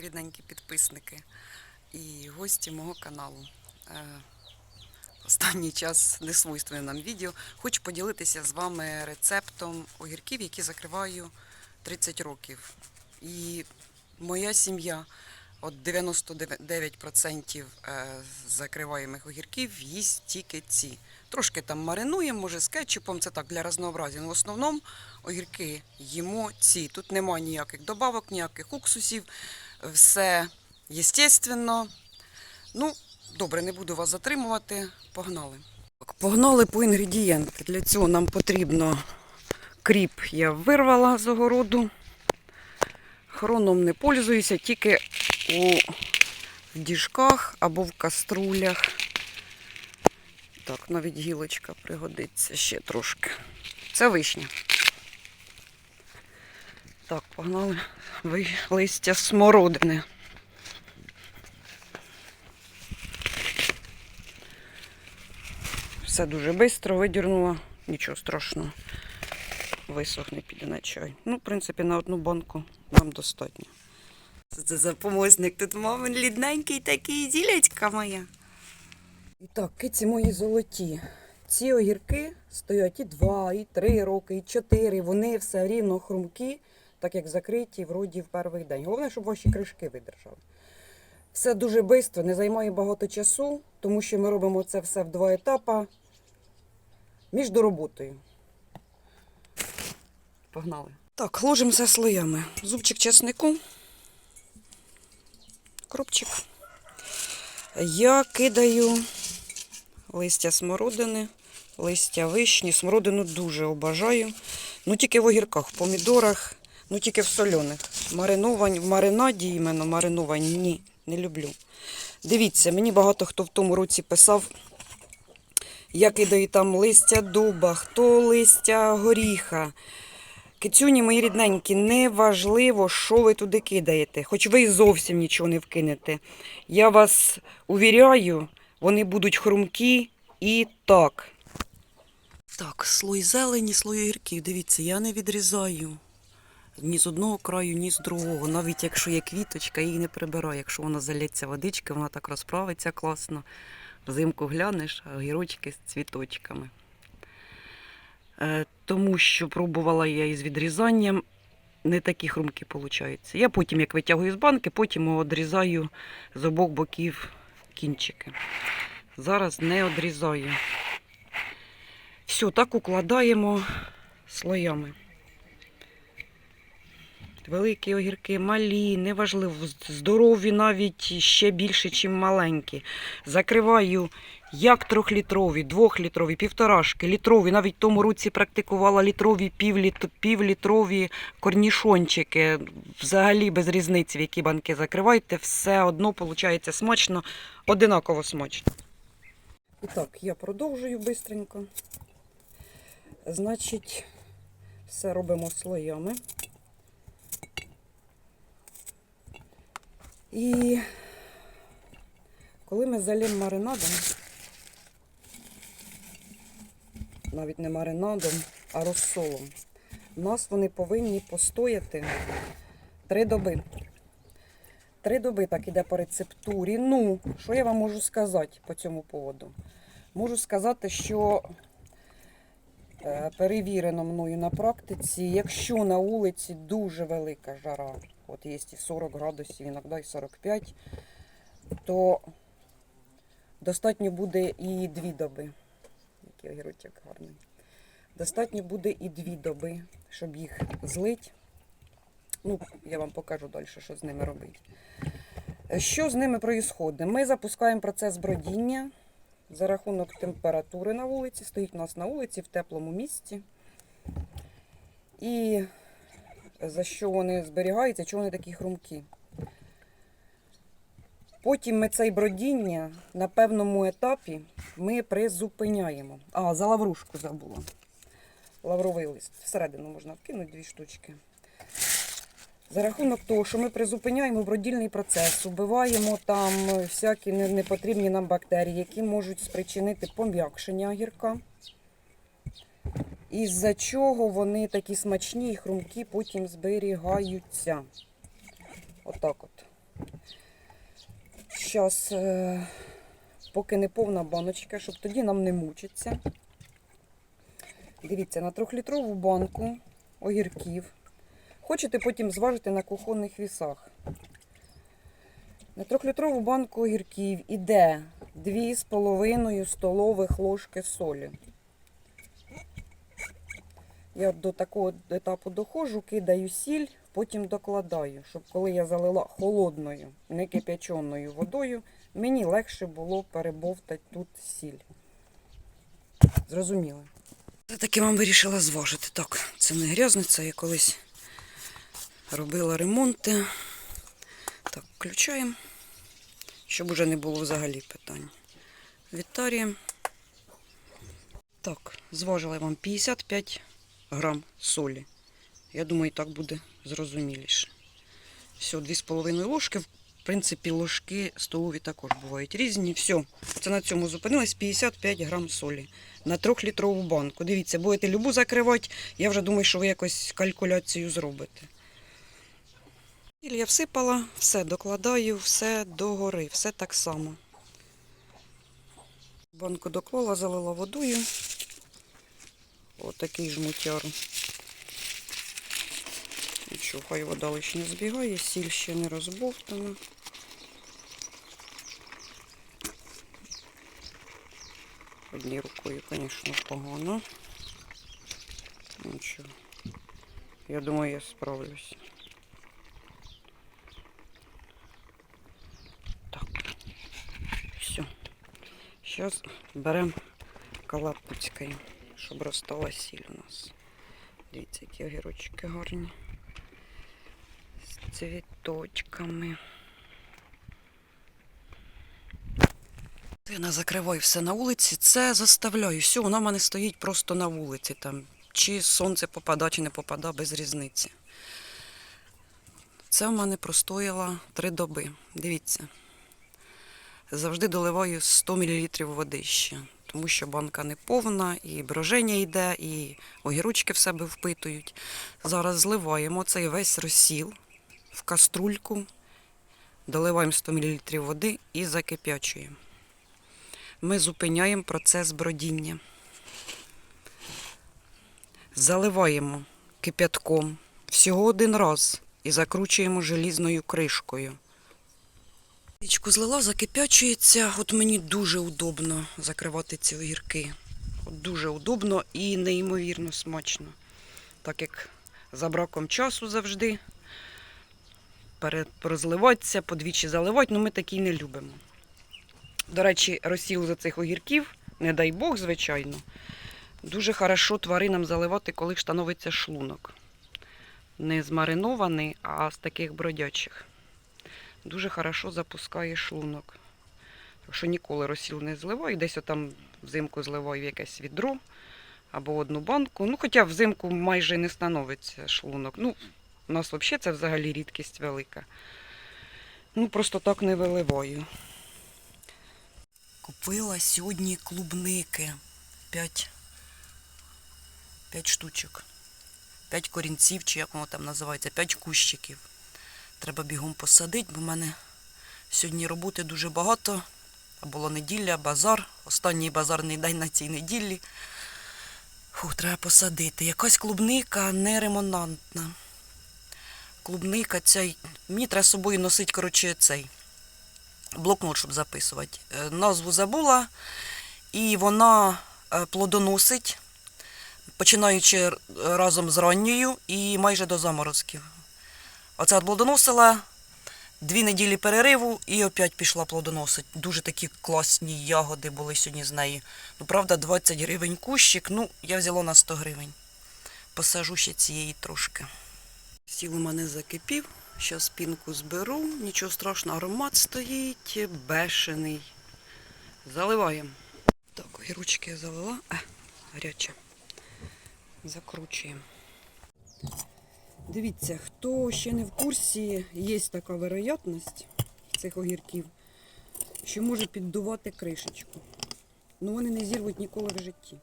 мої рідненькі підписники і гості мого каналу. Е, Останній час не свойственне нам відео. Хочу поділитися з вами рецептом огірків, які закриваю 30 років. І моя сім'я от 99% е, закриваємих огірків їсть тільки ці. Трошки там маринуємо, може з кетчупом, це так для разнообразія. Ну, в основному огірки їмо ці. Тут немає ніяких добавок, ніяких уксусів. Все естественно. Ну, добре, не буду вас затримувати. Погнали. Погнали по інгредієнти. Для цього нам потрібно кріп я вирвала з огороду. Хроном не пользуюся, тільки у діжках або в каструлях. Так, навіть гілочка пригодиться ще трошки. Це вишня. Так, погнали ви листя смородини. Все дуже швидко видірнула, нічого страшного. Висохне піде на чай. Ну, в принципі, на одну банку нам достатньо. Це, це за помощник. Тут мамин лідненький такий ділечка моя. І так, киці мої золоті. Ці огірки стоять і 2, і 3 роки, і 4. Вони все рівно хрумкі, так як закриті вроді в перший день. Головне, щоб ваші кришки видержали. Все дуже швидко, не займає багато часу, тому що ми робимо це все в два етапи між роботою. Погнали. Так, ложимо все слоями. Зубчик чеснику. Кропчик. Я кидаю листя смородини, листя вишні. Смородину дуже обажаю. Ну тільки в огірках, в помідорах, ну тільки в соляних. Мариновані, в маринаді іменно мариновані ні, не люблю. Дивіться, мені багато хто в тому році писав, я кидаю там листя дуба, хто листя горіха. Кицюні мої рідненькі, не важливо, що ви туди кидаєте, хоч ви і зовсім нічого не вкинете. Я вас увіряю, вони будуть хрумкі і так. Так, слой зелені, слой огірків. Дивіться, я не відрізаю ні з одного краю, ні з другого. Навіть якщо є квіточка, її не прибираю. Якщо вона залється водички, вона так розправиться класно. Взимку глянеш, а огірочки з цвіточками. Е, Тому що пробувала я із відрізанням, не такі хрумкі виходять. Я потім, як витягую з банки, потім відрізаю з обох боків кінчики. Зараз не відрізаю. Все, так укладаємо слоями. Великі огірки, малі, неважливо, здорові навіть ще більше, ніж маленькі. Закриваю як трьохлітрові, двохлітрові, півторашки, літрові. Навіть в тому році практикувала літрові, півлітрові корнішончики. Взагалі без різниці, в які банки закривайте, все одно виходить смачно, одинаково смачно. І так, я продовжую швидко. Значить, все робимо слоями. І коли ми залємо маринадом, навіть не маринадом, а розсолом, у нас вони повинні постояти три доби. Три доби так іде по рецептурі. Ну, що я вам можу сказати по цьому поводу? Можу сказати, що е, перевірено мною на практиці, якщо на вулиці дуже велика жара, от є і 40 градусів, іноді і 45, то достатньо буде і дві доби. Який огірочок гарний. Достатньо буде і дві доби, щоб їх злить. Ну, я вам покажу далі, що з ними робити. Що з ними відбувається? Ми запускаємо процес бродіння за рахунок температури на вулиці. Стоїть у нас на вулиці в теплому місці. І за що вони зберігаються, чого вони такі хрумкі. Потім ми цей бродіння на певному етапі ми призупиняємо. А, за лаврушку забула. Лавровий лист. Всередину можна вкинути дві штучки. За рахунок того, що ми призупиняємо бродільний процес, убиваємо там всякі непотрібні нам бактерії, які можуть спричинити пом'якшення огірка. Із-за чого вони такі смачні і хрумкі потім зберігаються. Отак от. Зараз, е, поки не повна баночка, щоб тоді нам не мучиться. Дивіться, на трьохлітрову банку огірків. Хочете потім зважити на кухонних вісах. На трьохлітрову банку огірків іде 2,5 столових ложки солі. Я до такого етапу доходжу, кидаю сіль, потім докладаю, щоб коли я залила холодною, не кип'яченою водою, мені легше було перебовтати тут сіль. Зрозуміло. Це таки вам вирішила зважити. Так, це не грязниця, я колись робила ремонти. Так, включаємо, щоб уже не було взагалі питань. Вітаріємо. Так, зважила я вам 55 грам солі. Я думаю, так буде зрозуміліше. Все, 2,5 ложки. В принципі, ложки столові також бувають різні. Все, це на цьому зупинилось 55 грам солі на 3-літрову банку. Дивіться, будете любу закривати. Я вже думаю, що ви якось калькуляцію зробите. Я всипала, все докладаю, все догори, все так само. Банку доклала, залила водою. Отакий жмутяр. Нічого, хай вода лиш не збігає, сіль ще не розбовтана. Однією рукою, звісно, погано. Нічого. Я думаю, я справлюсь. Так. Все. Зараз беремо калапуцькою, щоб розстала сіль у нас. Дивіться, які огірочки гарні. З цвіточками. Я закриваю все на вулиці. Це заставляю. Все, вона в мене стоїть просто на вулиці. Там. Чи сонце попада, чи не попада, без різниці. Це в мене простояло три доби. Дивіться. Завжди доливаю 100 мл води ще, тому що банка не повна, і броження йде, і огірочки в себе впитують. Зараз зливаємо цей весь розсіл в каструльку, доливаємо 100 мл води і закип'ячуємо. Ми зупиняємо процес бродіння. Заливаємо кип'ятком всього один раз і закручуємо желізною кришкою. Річку злила, закипячується. От мені дуже удобно закривати ці огірки. От дуже удобно і неймовірно смачно. Так як за браком часу завжди розливатися, подвічі заливати, ну ми такий не любимо. До речі, розсіл за цих огірків, не дай Бог, звичайно, дуже хорошо тваринам заливати, коли становиться шлунок. Не змаринований, а з таких бродячих дуже хорошо запускає шлунок. Так що ніколи розсіл не зливаю. Десь отам взимку зливаю якесь відро або одну банку. Ну, хоча взимку майже не становиться шлунок. Ну, у нас взагалі це взагалі рідкість велика. Ну, просто так не виливаю. Купила сьогодні клубники. П'ять, п'ять штучок. П'ять корінців, чи як воно там називається, п'ять кущиків. Треба бігом посадити, бо в мене сьогодні роботи дуже багато. А Була неділя, базар. Останній базарний день на цій неділі. Фух, треба посадити. Якась клубника неремонантна. Клубника ця. Мені треба з собою носити, коротше, цей блокнот, щоб записувати. Е, Назву забула, і вона е, плодоносить, починаючи разом з ранньою і майже до заморозків. Оце от плодоносила, дві неділі перериву і опять пішла плодоносить. Дуже такі класні ягоди були сьогодні з неї. Ну, правда, 20 гривень кущик, ну, я взяла на 100 гривень. Посажу ще цієї трошки. Сіл у мене закипів, зараз пінку зберу, нічого страшного, аромат стоїть, бешений. Заливаємо. Так, і ручки я залила. А, гаряче. Закручуємо. Дивіться, хто ще не в курсі, є така вероятність цих огірків, що може піддувати кришечку. Ну вони не зірвуть ніколи в житті.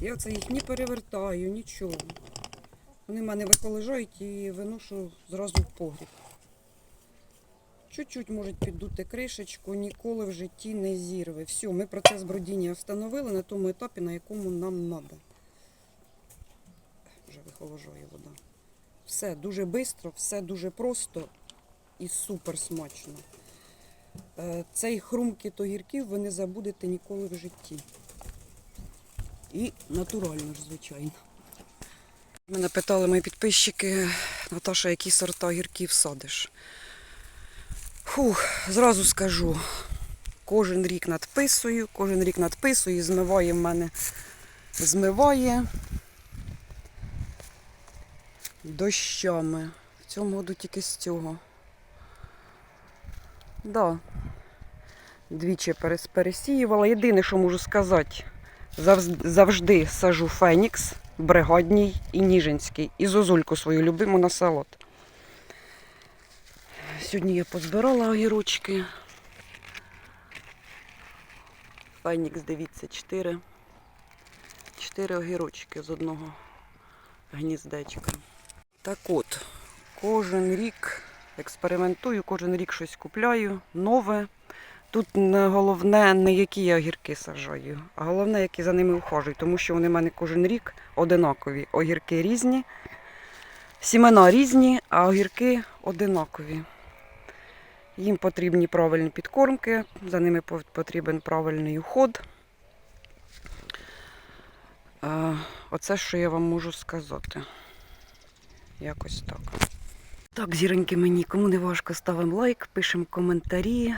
Я це їх не перевертаю, нічого. Вони в мене виколежають і виношу зразу в погріб. Чуть-чуть можуть піддути кришечку, ніколи в житті не зірве. Все, ми процес бродіння встановили на тому етапі, на якому нам треба. Вихоложує вода. Все дуже швидко, все дуже просто і супер смачно. Е, Цей хрумкіт огірків ви не забудете ніколи в житті. І натурально ж, звичайно. Мене питали мої підписчики, Наташа, які сорта огірків садиш. Фух, зразу скажу. Кожен рік надписую, кожен рік надписую, змиває в мене. Змиває дощами. В цьому году тільки з цього. Да. Двічі пересіювала. Єдине, що можу сказати, завжди сажу Фенікс, бригадній і Ніжинський. І зозульку свою любиму на салат. Сьогодні я позбирала огірочки. Фенікс, дивіться, 4. 4 огірочки з одного гніздечка. Так от, кожен рік експериментую, кожен рік щось купляю, нове. Тут головне не які я огірки саджаю, а головне, які за ними ухожую, тому що вони в мене кожен рік одинакові. Огірки різні, сімена різні, а огірки одинакові. Їм потрібні правильні підкормки, за ними потрібен правильний уход. Е, Оце, що я вам можу сказати. Якось так. Так, зіроньки мені, кому не важко, ставимо лайк, пишемо коментарі.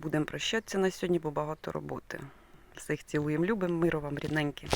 Будемо прощатися на сьогодні, бо багато роботи. Всіх цілуємо, любимо, миру вам рідненькі.